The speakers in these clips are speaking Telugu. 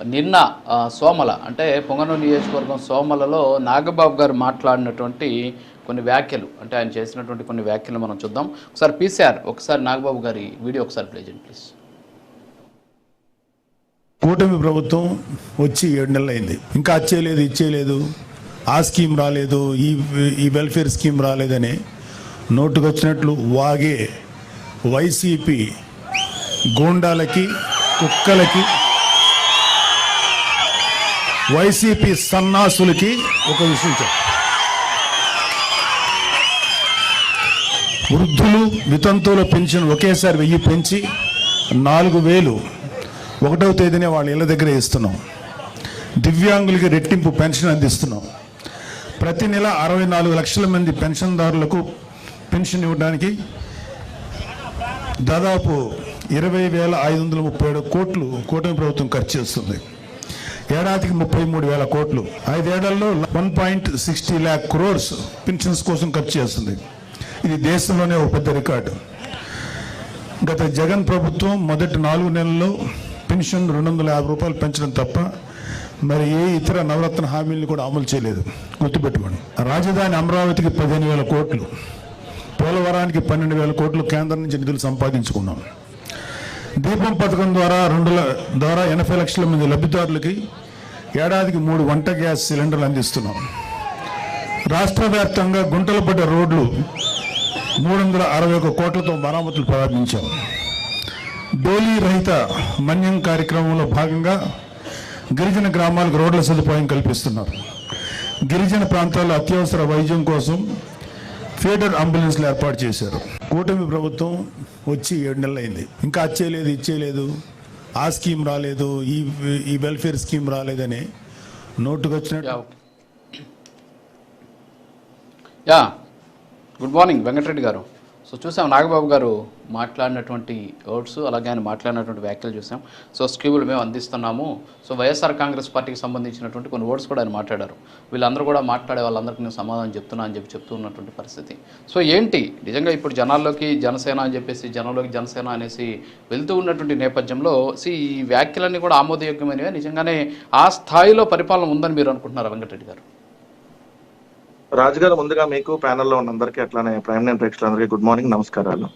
నిన్న సోమల అంటే పొంగనూరు నియోజకవర్గం సోమలలో నాగబాబు గారు మాట్లాడినటువంటి కొన్ని వ్యాఖ్యలు అంటే ఆయన చేసినటువంటి కొన్ని వ్యాఖ్యలు మనం చూద్దాం. ఒకసారి పీసీఆర్ ఒకసారి నాగబాబు గారి వీడియో ఒకసారి ప్లే చేయండి ప్లీజ్. కూటమి ప్రభుత్వం వచ్చి ఏడు నెలలు అయింది. ఇంకా అచ్చేయలేదు ఇచ్చేయలేదు ఆ స్కీమ్ రాలేదు ఈ ఈ వెల్ఫేర్ స్కీమ్ రాలేదని నోటుకొచ్చినట్లు వాగే వైసీపీ గోండాలకి కుక్కలకి వైసీపీ సన్నాసులకి ఒక విషయం వృద్ధులు వితంతువుల పెన్షన్ ఒకేసారి వెయ్యి పెంచి నాలుగు వేలు ఒకటవ తేదీనే వాళ్ళ ఇళ్ళ దగ్గర ఇస్తున్నాం. దివ్యాంగులకి రెట్టింపు పెన్షన్ అందిస్తున్నాం. ప్రతి నెల అరవై నాలుగు లక్షల మంది పెన్షన్దారులకు పెన్షన్ ఇవ్వడానికి దాదాపు ఇరవై వేల ఐదు వందల ముప్పై ఏడు కోట్లు కూటమి ప్రభుత్వం ఖర్చు చేస్తుంది. ఏడాదికి ముప్పై మూడు వేల కోట్లు. ఐదేళ్ళలో one point sixty lakh crores pensions కోసం ఖర్చు చేస్తుంది. ఇది దేశంలోనే ఒక పెద్ద రికార్డు. గత జగన్ ప్రభుత్వం మొదటి నాలుగు నెలల్లో పెన్షన్ రెండు వందల యాభై రూపాయలు పెంచడం తప్ప మరి ఏ ఇతర నవరత్న హామీలను కూడా అమలు చేయలేదు. గుర్తుపెట్టుకోండి. రాజధాని అమరావతికి పదిహేను వేల కోట్లు. పోలవరానికి పన్నెండు వేల కోట్లు కేంద్రం నుంచి నిధులు సంపాదించుకున్నాం. దీపం పథకం ద్వారా రెండు ద్వారా ఎనభై లక్షల మంది లబ్ధిదారులకి ఏడాదికి మూడు వంట గ్యాస్ సిలిండర్లు అందిస్తున్నాం. రాష్ట్ర వ్యాప్తంగా గుంటలు పడ్డ రోడ్లు మూడు వందల అరవై ఒక కోట్లతో మరామతులు ప్రారంభించాం. డోలీ రహిత మన్యం కార్యక్రమంలో భాగంగా గిరిజన గ్రామాలకు రోడ్ల సదుపాయం కల్పిస్తున్నారు. గిరిజన ప్రాంతాల్లో అత్యవసర వైద్యం కోసం ఫీడర్ అంబులెన్స్లు ఏర్పాటు చేశారు. కూటమి ప్రభుత్వం వచ్చి ఏడు నెలలు అయింది. ఇంకా అచ్చేయలేదు ఇచ్చేయలేదు ఆ స్కీమ్ రాలేదు ఈ ఈ వెల్ఫేర్ స్కీమ్ రాలేదని నోటుకొచ్చినట్టు యా. గుడ్ మార్నింగ్ వెంకటరెడ్డి గారు. సో చూసాం నాగబాబు గారు మాట్లాడినటువంటి వర్డ్స్ అలాగే ఆయన మాట్లాడినటువంటి వ్యాఖ్యలు చూసాం. సో స్కీములు మేము అందిస్తున్నాము. సో వైఎస్ఆర్ కాంగ్రెస్ పార్టీకి సంబంధించినటువంటి కొన్ని వర్డ్స్ కూడా ఆయన మాట్లాడారు. వీళ్ళందరూ కూడా మాట్లాడే వాళ్ళందరికీ నేను సమాధానం చెప్తున్నా అని చెప్పి చెప్తూ ఉన్నటువంటి పరిస్థితి. సో ఏంటి? నిజంగా ఇప్పుడు జనాల్లోకి జనసేన అని చెప్పేసి జనంలోకి జనసేన అనేసి వెళ్తూ ఉన్నటువంటి నేపథ్యంలో సి ఈ వ్యాఖ్యలన్నీ కూడా ఆమోదయోగ్యమైనవి. నిజంగానే ఆ స్థాయిలో పరిపాలన ఉందని మీరు అనుకుంటున్నారా వెంకటరెడ్డి గారు? రాజుగారు ముందుగా మీకు ప్యానెల్లో ఉన్న అందరికీ అట్లానే ప్రైమ్ నైన్ ప్రేక్షకులందరికీ గుడ్ మార్నింగ్ నమస్కారాలు.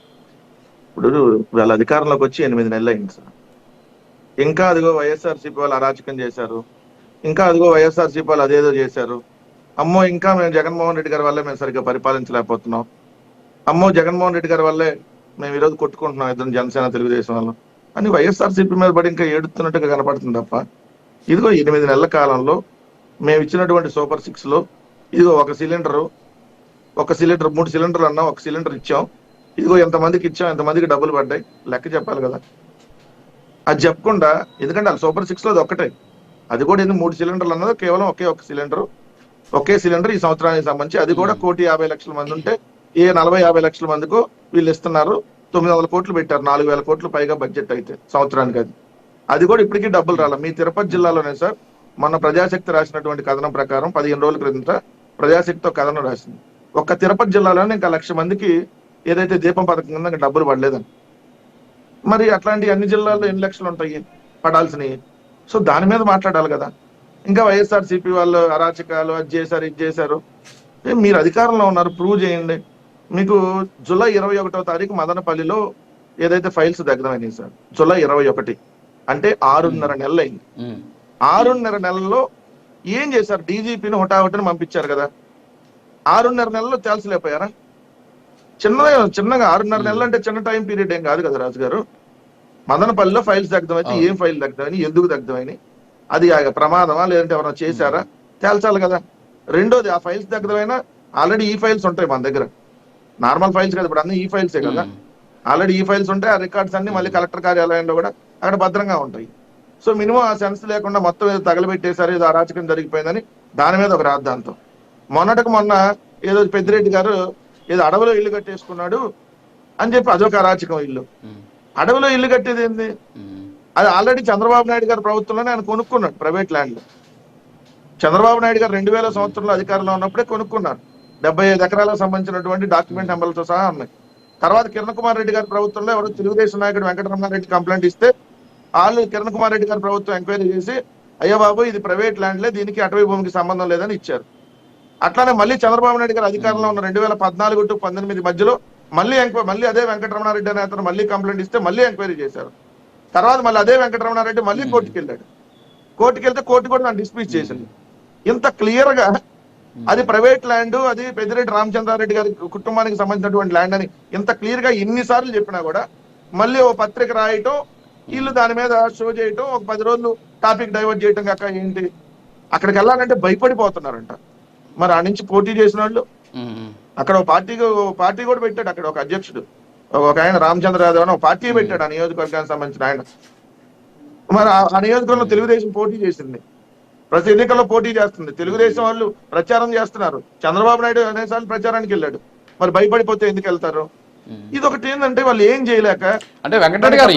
ఇప్పుడు వాళ్ళ అధికారంలోకి వచ్చి ఎనిమిది నెలలు అయింది సార్. ఇంకా అదిగో వైఎస్ఆర్సీపీ వాళ్ళు అరాచకం చేశారు. ఇంకా అదిగో వైఎస్ఆర్సీపీ వాళ్ళు అదేదో చేశారు. అమ్మో ఇంకా మేము జగన్మోహన్ రెడ్డి గారి వల్లే మేము సరిగ్గా పరిపాలించలేకపోతున్నాం. అమ్మో జగన్మోహన్ రెడ్డి గారి వల్లే మేము ఈరోజు కొట్టుకుంటున్నాం ఇద్దరు జనసేన తెలుగుదేశం వాళ్ళు అని వైఎస్ఆర్సీపీ మీద పడి ఇంకా ఏడుతున్నట్టుగా కనపడుతుంది తప్ప. ఇదిగో ఎనిమిది నెలల కాలంలో మేము ఇచ్చినటువంటి సూపర్ సిక్స్లో ఇదిగో ఒక సిలిండరు ఒక సిలిండర్ మూడు సిలిండర్లు అన్నాం ఒక సిలిండర్ ఇచ్చాం. ఇదిగో ఎంతమందికి ఇచ్చాం ఎంతమందికి డబ్బులు పడ్డాయి లెక్క చెప్పాలి కదా. అది చెప్పకుండా ఎందుకంటే అది సూపర్ సిక్స్లో అది ఒక్కటే. అది కూడా ఎందుకు మూడు సిలిండర్లు అన్నదో కేవలం ఒకే ఒక సిలిండర్. ఒకే సిలిండర్ ఈ సంవత్సరానికి సంబంధించి అది కూడా కోటి యాభై లక్షల మంది ఉంటే ఏ నలభై యాభై లక్షల మందికు వీళ్ళు ఇస్తున్నారు. తొమ్మిది వందల కోట్లు పెట్టారు నాలుగు వేల కోట్లు పైగా బడ్జెట్ అయితే సంవత్సరానికి అది. అది కూడా ఇప్పటికీ డబ్బులు రాల. మీ తిరుపతి జిల్లాలోనే సార్ మన ప్రజాశక్తి రాసినటువంటి కథనం ప్రకారం పదిహేను రోజుల క్రిందట ప్రజాశక్తితో కథనం రాసింది. ఒక్క తిరుపతి జిల్లాలోనే ఇంకా లక్ష మందికి ఏదైతే దీపం పథకం కింద డబ్బులు పడలేదని మరి అట్లాంటి అన్ని జిల్లాల్లో ఎన్ని లక్షలు ఉంటాయి? పడాల్సినవి సో దాని మీద మాట్లాడాలి కదా. ఇంకా వైఎస్ఆర్ సిపి వాళ్ళు అరాచకాలు అది చేశారు ఇది చేశారు. మీరు అధికారంలో ఉన్నారు ప్రూవ్ చేయండి. మీకు జూలై ఇరవై ఒకటో తారీఖు మదనపల్లిలో ఏదైతే ఫైల్స్ దగ్గరైనాయి సార్ జూలై ఇరవై ఒకటి. అంటే ఆరున్నర నెలలు అయింది. ఆరున్నర నెలల్లో ఏం చేశారు? డీజీపీని హుటాహుటిని పంపించారు కదా. ఆరున్నర నెలల్లో తేల్చలేకపోయారా? చిన్న చిన్నగా ఆరున్నర నెలలు అంటే చిన్న టైం పీరియడ్ ఏం కాదు కదా రాజు గారు మదనపల్లిలో ఫైల్స్ దగ్ధమైతే ఏం ఫైల్ దగ్ధమని ఎందుకు దగ్ధమని అది ఆ ప్రమాదమా? లేదంటే ఎవరైనా చేశారా? తేల్చాలి కదా. రెండోది ఆ ఫైల్స్ దగ్ధమైనా ఆల్రెడీ ఈ ఫైల్స్ ఉంటాయి మన దగ్గర. నార్మల్ ఫైల్స్ కదా ఇప్పుడు అన్ని ఈ ఫైల్సే కదా. ఆల్రెడీ ఈ ఫైల్స్ ఉంటాయి ఆ రికార్డ్స్ అన్ని మళ్ళీ కలెక్టర్ కార్యాలయంలో కూడా అక్కడ భద్రంగా ఉంటాయి. సో మినిమం ఆ సెన్స్ లేకుండా మొత్తం ఏదో తగలబెట్టేశారు ఏదో అరాచకం జరిగిపోయిందని దాని మీద ఒక రాద్ధాంతం. మొన్నటికి మొన్న ఏదో పెద్దిరెడ్డి గారు ఏదో అడవిలో ఇల్లు కట్టేసుకున్నాడు అని చెప్పి అదొక అరాచకం ఇల్లు. అడవిలో ఇల్లు కట్టేది ఏంది. అది ఆల్రెడీ చంద్రబాబు నాయుడు గారి ప్రభుత్వంలోనే ఆయన కొనుక్కున్నాడు ప్రైవేట్ ల్యాండ్ చంద్రబాబు నాయుడు గారు రెండు వేల సంవత్సరంలో అధికారంలో ఉన్నప్పుడే కొనుక్కున్నారు. డెబ్బై ఐదు ఎకరాలకు సంబంధించినటువంటి డాక్యుమెంట్ నెంబర్లతో సహా ఉన్నాయి. తర్వాత కిరణ్ కుమార్ రెడ్డి గారి ప్రభుత్వంలో ఎవరో తెలుగుదేశం నాయకుడు వెంకటరమణారెడ్డి కంప్లైంట్ ఇస్తే వాళ్ళు కిరణ్ కుమార్ రెడ్డి గారి ప్రభుత్వం ఎంక్వైరీ చేసి అయ్యా బాబు ఇది ప్రైవేట్ ల్యాండ్లే దీనికి అటవీ భూమికి సంబంధం లేదని ఇచ్చారు. అట్లానే మళ్ళీ చంద్రబాబు నాయుడు గారు అధికారంలో ఉన్న రెండు వేల పద్నాలుగు టు పంతొమ్మిది మధ్యలో మళ్ళీ ఎంక్వైరీ మళ్ళీ అదే వెంకటరమణారెడ్డి అనే అతను మళ్ళీ కంప్లైంట్ ఇస్తే మళ్ళీ ఎంక్వైరీ చేశారు. తర్వాత మళ్ళీ అదే వెంకటరమణారెడ్డి మళ్ళీ కోర్టుకి వెళ్ళాడు కోర్టుకి వెళ్తే కోర్టు కూడా నన్ను డిస్మిస్ చేసింది. ఇంత క్లియర్గా అది ప్రైవేట్ ల్యాండ్ అది పెద్దిరెడ్డి రామచంద్రారెడ్డి గారి కుటుంబానికి సంబంధించినటువంటి ల్యాండ్ అని ఇంత క్లియర్గా ఇన్నిసార్లు చెప్పినా కూడా మళ్ళీ ఓ పత్రిక రాయటం వీళ్ళు దాని మీద షో చేయటం ఒక పది రోజులు టాపిక్ డైవర్ట్ చేయటం కాక ఏంటి? అక్కడికి వెళ్ళాలంటే భయపడిపోతున్నారంట. మరి ఆ నుంచి పోటీ చేసిన వాళ్ళు అక్కడ ఒక పార్టీ పార్టీ కూడా పెట్టాడు అక్కడ ఒక అధ్యక్షుడు. ఒక ఆయన రామచంద్ర యాదవ్ అని ఒక పార్టీ పెట్టాడు ఆ నియోజకవర్గానికి సంబంధించిన ఆయన. మరి ఆ- నియోజకవర్గంలో తెలుగుదేశం పోటీ చేసింది. ప్రతి ఎన్నికల్లో పోటీ చేస్తుంది. తెలుగుదేశం వాళ్ళు ప్రచారం చేస్తున్నారు. చంద్రబాబు నాయుడు అనేసార్లు ప్రచారానికి వెళ్ళాడు. మరి భయపడిపోతే ఎందుకు వెళ్తారు. ఇది ఒకటి ఏంటంటే వాళ్ళు ఏం చేయలేక అంటే వెంకటరెడ్డి గారు